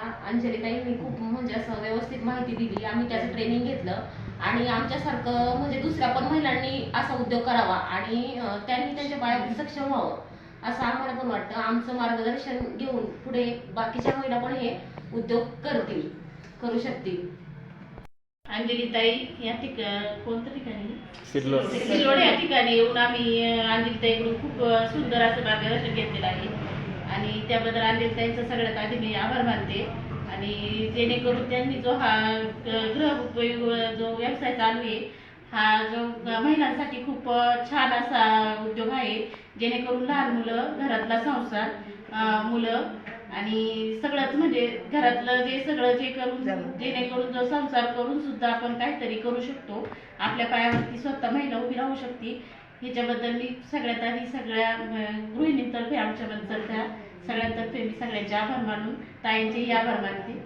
अंजलीताईंनी खूप म्हणजे असं व्यवस्थित माहिती दिली आम्ही त्याचं ट्रेनिंग घेतलं. आणि आमच्यासारखं म्हणजे दुसऱ्या पण महिलांनी असा उद्योग करावा आणि त्यांनी त्यांच्या पायावर सक्षम व्हावं असं आम्हाला पण वाटतं. आमचं मार्गदर्शन घेऊन पुढे बाकीच्या महिला पण हे उद्योग करतील करू शकतील. अंजलीताई या ठिकाणी कोणत्या ठिकाणी? सिल्लोड. या ठिकाणी येऊन आम्ही अंजलीताईकडून खूप सुंदर असं मार्गदर्शन घेतलेलं आहे. त्याबद्दल अंजलीताईंचा सगळ्यात आधी मी आभार मानते. आणि जेणेकरून त्यांनी जो हा ग- गृह उपयोग जो व्यवसाय चालू आहे हा जो महिलांसाठी खूप छान असा उद्योग आहे. जेणेकरून लहान मुलं घरातला संसार मुलं आणि सगळंच म्हणजे घरातलं जे सगळं जे करून जेणेकरून जो संसार करून सुद्धा आपण काहीतरी करू शकतो. आपल्या पायावरती स्वतः महिला उभी राहू शकते. ह्याच्याबद्दल मी सगळ्यात आधी सगळ्या गृहिणीतर्फे आमच्याबद्दल त्या सगळ्यांतर्फे मी सगळ्यांचे आभार मानून ताईंचेही आभार मानते.